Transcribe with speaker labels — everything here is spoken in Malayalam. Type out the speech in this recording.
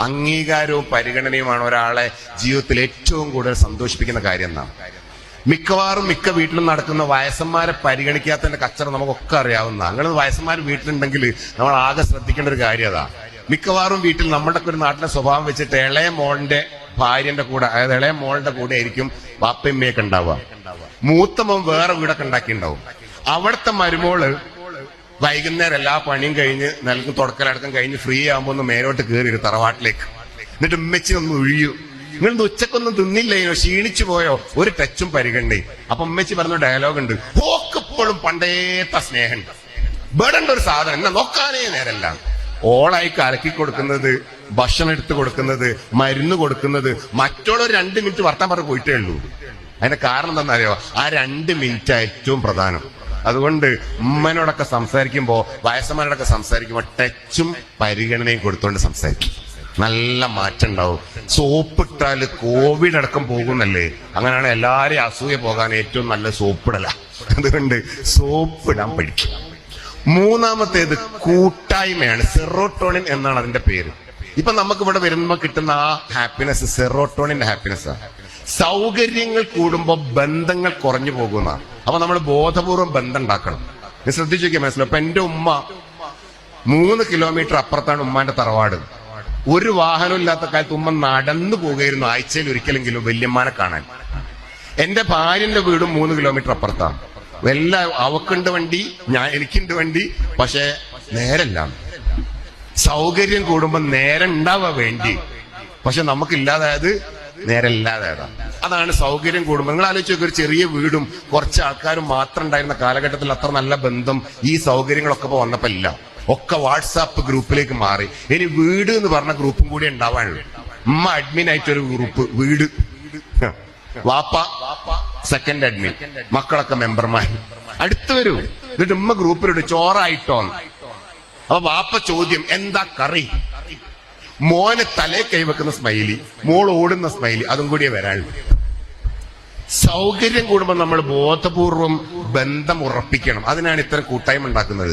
Speaker 1: അംഗീകാരവും പരിഗണനയുമാണ് ഒരാളെ ജീവിതത്തിൽ ഏറ്റവും കൂടുതൽ സന്തോഷിപ്പിക്കുന്ന കാര്യം എന്നാണ്. മിക്കവാറും മിക്ക വീട്ടിലും നടക്കുന്ന വയസ്സന്മാരെ പരിഗണിക്കാത്തതിന്റെ കച്ചറ നമുക്കൊക്കെ അറിയാവുന്ന അങ്ങനെ വയസ്സന്മാർ വീട്ടിലുണ്ടെങ്കിൽ നമ്മൾ ആകെ ശ്രദ്ധിക്കേണ്ട ഒരു കാര്യം അതാ. മിക്കവാറും വീട്ടിൽ നമ്മുടെ ഒരു നാട്ടിലെ സ്വഭാവം വെച്ചിട്ട് ഇളയ മോളിന്റെ ഭാര്യന്റെ കൂടെ അതായത് ഇളയ മോളുടെ കൂടെ ആയിരിക്കും വാപ്പയമ്മയൊക്കെ ഉണ്ടാവുക. മൂത്തമ്മ വേറെ വീടൊക്കെ ഉണ്ടാക്കിയിട്ടുണ്ടാവും. അവിടുത്തെ മരുമോൾ വൈകുന്നേരം എല്ലാ പണിയും കഴിഞ്ഞ് നൽകും തുടക്കലടക്കം കഴിഞ്ഞ് ഫ്രീ ആകുമ്പോ ഒന്ന് മേലോട്ട് കയറി ഒരു തറവാട്ടിലേക്ക്. എന്നിട്ട് ഉമ്മച്ചി ഒന്ന് ഒഴിയൂ. നിങ്ങൾ ഇന്ന് ഉച്ചക്കൊന്നും തിന്നില്ലേനോ ക്ഷീണിച്ചു പോയോ? ഒരു ടച്ചും പരിഗണനയും. അപ്പൊ ഉമ്മച്ചി പറഞ്ഞ ഡയലോഗ് ഉണ്ട്. ഓക്കിപ്പോഴും പണ്ടേത്ത സ്നേഹമുണ്ട് ബേടണ്ട ഒരു സാധനം. എന്നാ നോക്കാനേ നേരല്ല. ഓളായി കലക്കി കൊടുക്കുന്നത് ഭക്ഷണം എടുത്തു കൊടുക്കുന്നത് മരുന്ന് കൊടുക്കുന്നത് മറ്റുള്ളവർ രണ്ട് മിനിറ്റ് വർത്താൻ പറഞ്ഞു പോയിട്ടേ ഉള്ളൂ. അതിന്റെ കാരണം എന്താണെന്നറിയോ? ആ രണ്ട് മിനിറ്റ് ഏറ്റവും പ്രധാനം. അതുകൊണ്ട് ഉമ്മനോടൊക്കെ സംസാരിക്കുമ്പോ വയസ്സന്മാരോടൊക്കെ സംസാരിക്കുമ്പോ ടച്ചും പരിഗണനയും കൊടുത്തുകൊണ്ട് സംസാരിക്കും. നല്ല മാറ്റം ഉണ്ടാവും സോപ്പ് ഇട്ടാൽ കോവിഡ് അടക്കം പോകുന്നല്ലേ? അങ്ങനെയാണ് എല്ലാരെയും അസൂയ പോകാൻ ഏറ്റവും നല്ല സോപ്പിടല. അതുകൊണ്ട് സോപ്പ് ഇടാൻ പഠിക്കും. മൂന്നാമത്തേത് കൂട്ടായ്മയാണ്. സെറോട്ടോണിൻ എന്നാണ് അതിന്റെ പേര്. ഇപ്പൊ നമുക്ക് ഇവിടെ വരുമ്പോ കിട്ടുന്ന ആ ഹാപ്പിനെസ് സെറോട്ടോണിന്റെ ഹാപ്പിനെസ് സൗകര്യങ്ങൾ കൂടുമ്പോൾ ബന്ധങ്ങൾ കുറഞ്ഞു പോകുന്ന. അപ്പൊ നമ്മൾ ബോധപൂർവം ബന്ധം ഉണ്ടാക്കണം. നീ ശ്രദ്ധിച്ചു മനസ്സിലാവും അപ്പൊ എന്റെ ഉമ്മ മൂന്ന് കിലോമീറ്റർ അപ്പുറത്താണ് ഉമ്മാന്റെ തറവാട്. ഒരു വാഹനം ഇല്ലാത്ത കാലത്ത് ഉമ്മ നടന്നു പോകുകയായിരുന്നു ആഴ്ചയിൽ ഒരിക്കലെങ്കിലും വല്യമ്മാനെ കാണാൻ. എന്റെ ഭാര്യന്റെ വീടും മൂന്ന് കിലോമീറ്റർ അപ്പുറത്താണ്. വല്ല അവക്കുണ്ട് വണ്ടി ഞാൻ എനിക്കുണ്ട് വണ്ടി പക്ഷേ നേരല്ല. സൗകര്യം കൂടുമ്പോ നേരം ഉണ്ടാവാ വേണ്ടി. പക്ഷെ നമുക്കില്ലാതായത് നേരമില്ലാതായതാ അതാണ് സൗകര്യം കൂടുമ്പോൾ നിങ്ങൾ ആലോചിച്ച് ഒരു ചെറിയ വീടും കുറച്ച് ആൾക്കാരും മാത്രം ഉണ്ടായിരുന്ന കാലഘട്ടത്തിൽ അത്ര നല്ല ബന്ധം ഈ സൗകര്യങ്ങളൊക്കെ ഇപ്പൊ വന്നപ്പോ ഇല്ല. ഒക്കെ വാട്സാപ്പ് ഗ്രൂപ്പിലേക്ക് മാറി. ഇനി വീട് എന്ന് പറഞ്ഞ ഗ്രൂപ്പും കൂടി ഉണ്ടാവാനുള്ളൂ. ഉമ്മ അഡ്മിൻ ആയിട്ട് ഒരു ഗ്രൂപ്പ് വീട്. വാപ്പ സെക്കൻഡ് അഡ്മിൻ മക്കളൊക്കെ മെമ്പർമാർ അടുത്ത് വരൂ. എന്നിട്ട് ഉമ്മ ഗ്രൂപ്പിലിട്ട് ചോറായിട്ടോന്ന്. അപ്പൊ വാപ്പ ചോദ്യം എന്താ കറി? മോനെ തലേ കൈവെക്കുന്ന സ്മൈലി മോൾ ഓടുന്ന സ്മൈലി അതും കൂടിയേ വരാൻ സൗകര്യം കൂടുമ്പോൾ നമ്മൾ ബോധപൂർവം ബന്ധം ഉറപ്പിക്കണം. അതിനാണ് ഇത്തരം കൂട്ടായ്മ ഉണ്ടാക്കുന്നത്.